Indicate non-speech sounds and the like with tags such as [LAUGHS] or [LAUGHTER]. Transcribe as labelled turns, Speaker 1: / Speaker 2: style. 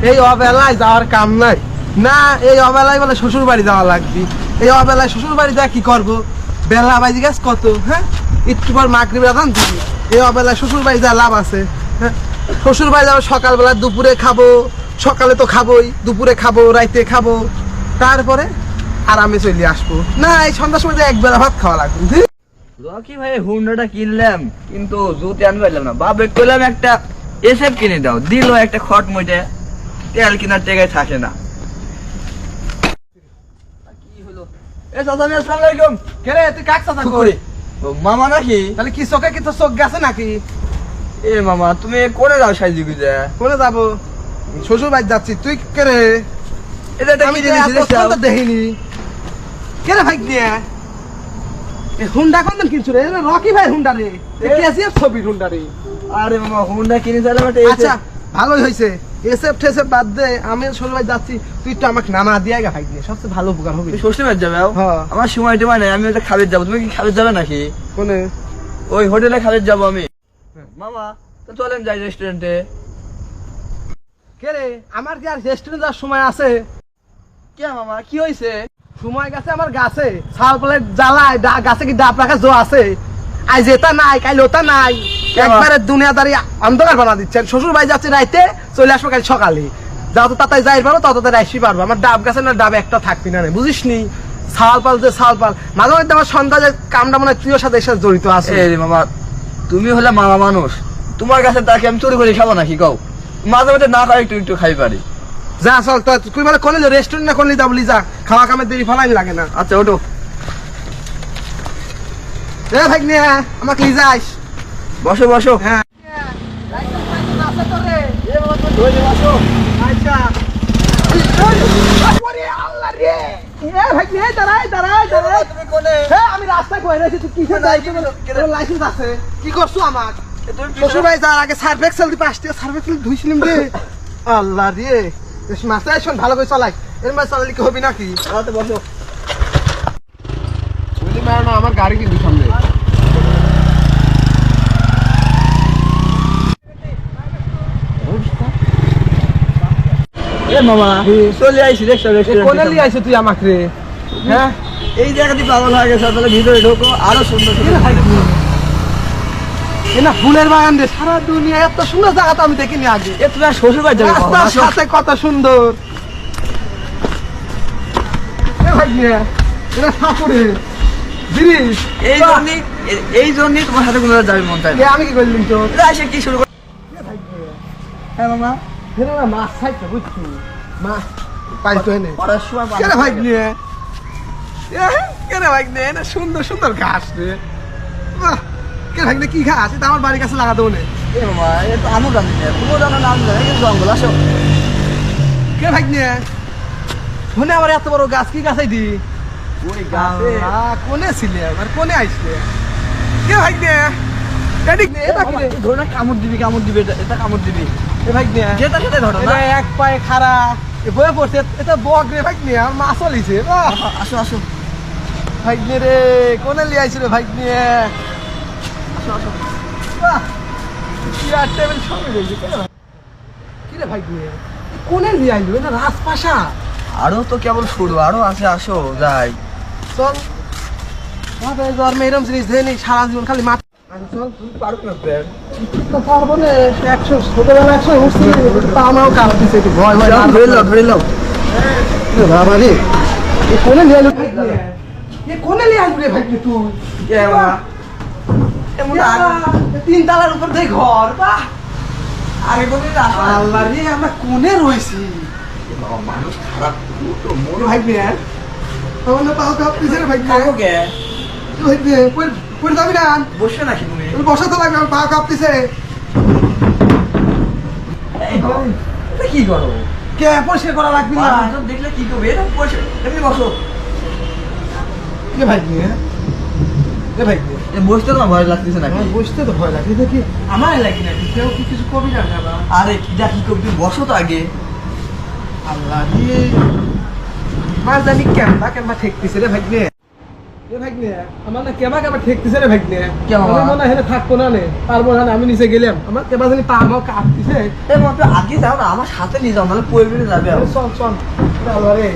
Speaker 1: এই হ্যাঁ? যা লাভ আছে হ্যাঁ? সকালবেলা দুপুরে খাব, সকালে তো খাবোই, দুপুরে খাব, রাইতে খাব। তারপরে আরামে চলে আসব। না, এই সন্ধ্যার সময় এক বেলা ভাত খাওয়া লাগবে।
Speaker 2: রকি ভাই হুন্ডাটা কিনলাম কিন্তু জুতে আমি পারলাম না। বাবা কইলাম একটা এসএফ কিনে দাও। দিল একটা খট মুটে তেল কেনার টেকায় থাকে না। কি হলো? এ চাচা আসসালামু আলাইকুম।
Speaker 1: কে রে তুই কাক চাচা করি
Speaker 2: মামা নাকি?
Speaker 1: তাহলে কি চোখে কি তোর চোখ গেছে নাকি?
Speaker 2: এ মামা তুমি করে দাও সাইজি গুজা
Speaker 1: কোনে যাব? শ্বশুর বাড়ি যাচ্ছি। তুই কে রে?
Speaker 2: এটা
Speaker 1: আমি দেখিনি। কে রে ভাই নিয়ে এ হুন্ডা কোন দিন কিনছো রে? রকি ভাই হুন্ডা রে? কেসিএফ ছবি হুন্ডা রে।
Speaker 2: আরে মামা হুন্ডা কিনে একটা
Speaker 1: আচ্ছা ভালোই হয়েছে এসএফ টেসএফ বাদ দে আমি শ্বশুর বাড়ি যাচ্ছি তুই একটু আমাকে নামা দিয়ে গা ভাই দিয়ে। সবচেয়ে ভালো উপকার হবে।
Speaker 2: শ্বশুর যাবে
Speaker 1: হ্যাঁ।
Speaker 2: আমার সময় টময় নাই আমি ওটা খাবে যাব। তুমি কি খাবে যাবে নাকি?
Speaker 1: কোনে?
Speaker 2: ওই হোটেলে খাবে যাব আমি। মামা তো চলেন যাই রেস্টুরেন্টে
Speaker 1: কে রে? আমার কি আর রেস্টুরেন্ট যাওয়ার সময় আছে?
Speaker 2: কে মামা কি হয়েছে
Speaker 1: সময় গেছে আমার গাছে। ছাল জ্বালায় গাছে কি ডাব রাখা? জো আছে। আজ এটা নাই কাল ওটা নাই। একবারে দুনিয়াদারি অন্ধকার বানা দিচ্ছেন। শ্বশুর বাড়ি যাচ্ছে রাইতে চলে আসব কাল সকালে। যত তাড়াতাড়ি যাই পারো তত তাড়াতাড়ি আসি পারব। আমার ডাব গাছে না ডাব একটা থাকবি না বুঝিস নি ছাল পাল যে ছাল পাল। মাঝে মধ্যে আমার সন্ধ্যা যে কামটা মনে হয় তুইও সাথে সাথে জড়িত আছে।
Speaker 2: মামা তুমি হলে মামা মানুষ। তোমার কাছে তাকে আমি চুরি করে খাব নাকি কও? মাঝে মাঝে না খাই একটু একটু খাই পারি
Speaker 1: যা চল তো তুই মানে কোনে রেস্টুরেন্ট না যাবলি যা খাওয়া কামের দেরি ফলাই লাগে না।
Speaker 2: আচ্ছা ওটো
Speaker 1: এ ভাই আমাকে নিয়ে যাস
Speaker 2: বসো বসো।
Speaker 1: হ্যাঁ আমি রাস্তায় কয়ে রয়েছি তুই কিসে লাইসেন্স আছে। কি করছ আমার শ্বশুর ভাই যার আগে সার্ফ এক্সেল দিয়ে পাঁচটি ধুইছিলাম রে। [LAUGHS] আল্লাহ রে। বেশ মাথায় শোন ভালো করে চালাই। এর মাঝে চালালে কি হবি নাকি?
Speaker 2: বসো।
Speaker 1: বলি না আমার গাড়ি কিন্তু সামনে।
Speaker 2: এ মামা। চলে রেস্টুরেন্ট
Speaker 1: নিয়ে আইছো তুই আমাকে? রে হ্যাঁ?
Speaker 2: এই জায়গাটি পাগল হয়ে গেছে তাহলে ভিতরে ঢোকো আরও সুন্দর সুন্দর
Speaker 1: না ফুলের বাগান রে সারা দুনিয়া এত সুন্দর জায়গা তো আমি দেখিনি আগে।
Speaker 2: এ তুমি আর শ্বশুর বাড়ি যাবে
Speaker 1: রাস্তার সাথে কত সুন্দর। এটা সাপুরে জিনিস।
Speaker 2: এই জন্যই এই জন্যই তোমার সাথে কোনো যাবে মন চায়
Speaker 1: আমি কি করলাম তো?
Speaker 2: এটা এসে কি শুরু করে হ্যাঁ মামা
Speaker 1: ফেরে না মাছ খাইতে বুঝছি? মাছ পাইতো এনে।
Speaker 2: পড়ার সময়
Speaker 1: কেন ভাই নিয়ে কেন ভাই নিয়ে সুন্দর সুন্দর ঘাস রে। বাহ, ভাই নিয়ে কি ঘাস এটা আমার বাড়ির কাছে লাগা দেবো না
Speaker 2: এ মামা এ তো আমও জানি না তুমিও জানো না আমি জানি কিন্তু জঙ্গল আসো।
Speaker 1: কে ভাই নিয়ে? শোনে আমার এত বড় গাছ কি গাছাই দি
Speaker 2: ওই
Speaker 1: আল্লাহ, কোনে ছিলে আর কোনে আইসলে? কে এদিক নে এটা কি? রে?
Speaker 2: ধরো না কামড় দিবি কামড় দিবি এটা এটা কামড় দিবি।
Speaker 1: এ ভাই নে
Speaker 2: যেটা সেটা ধরো না?
Speaker 1: এক পায়ে খাড়া এ বয়ে পড়ছে এটা বক রে ভাই আর মাছ লিছে
Speaker 2: আসো আসো।
Speaker 1: ভাই নে রে কোনে লি আইছে রে ভাই নে
Speaker 2: আসো আসো
Speaker 1: বাহ চেয়ার টেবিল ভাই? নে কোনে লি আইলো এটা রাজপাশা
Speaker 2: আরও তো কেবল শুরু আরও আছে আসো যাই
Speaker 1: চল জন্মে এরম জিনিস দেয়নি সারা জীবন খালি মাঠ চল
Speaker 2: তুমি পারো না প্যার
Speaker 1: তো পারব না একশো একশো উঠছি আমারও কাজ দিছে একটু ভয় ভয়
Speaker 2: ধরে নাও ধরে নাও
Speaker 1: বাবা রে কোনে নিয়ে আলু কোনে নিয়ে রে ভাই, তুই
Speaker 2: এমন
Speaker 1: তিন তালার উপর দিয়ে ঘর বাহ।
Speaker 2: কোনদিন
Speaker 1: আল্লাহ রে আমরা কোনে রয়েছি?
Speaker 2: বাবা মানুষ খারাপ তো মন
Speaker 1: ভাই নে আমার পাও কাপ পিছে ভাই
Speaker 2: থাকো কে
Speaker 1: পড়ে পড়ে যাবি না?
Speaker 2: বসে নাকি তুমি?
Speaker 1: তো লাগবে পাও কাপ পিছে।
Speaker 2: এই বাবা, এটা কি করো
Speaker 1: কে পরিষ্কার করা লাগবে না।
Speaker 2: দেখলে কি করবে? বসে এমনি বসো।
Speaker 1: কে ভাই নে এ ভাই
Speaker 2: বসতে তোমার ভয় লাগতেছে নাকি?
Speaker 1: বসতে তো ভয় লাগে দেখি
Speaker 2: আমার লাগে নাকি
Speaker 1: কেউ কি কিছু কবি না?
Speaker 2: আরে কি যা কি করবি বসো তো আগে।
Speaker 1: আল্লাহ রে। মার জানি কেমবা কেমবা ঠেকতেছে রে ভাই নে এ ভাগ্নে আমার না কেবা কেবা ঠেকতেছে রে ভাগ্নে।
Speaker 2: কেবা?
Speaker 1: আমি মনে হয় থাকব না নে। পারব না আমি নিচে গেলাম। আমার কেবা জানি পা আমার কাঁপতেছে।
Speaker 2: আগে যাও না আমার সাথে নিয়ে যাও নাহলে পড়বে যাবে
Speaker 1: চল চল। রে।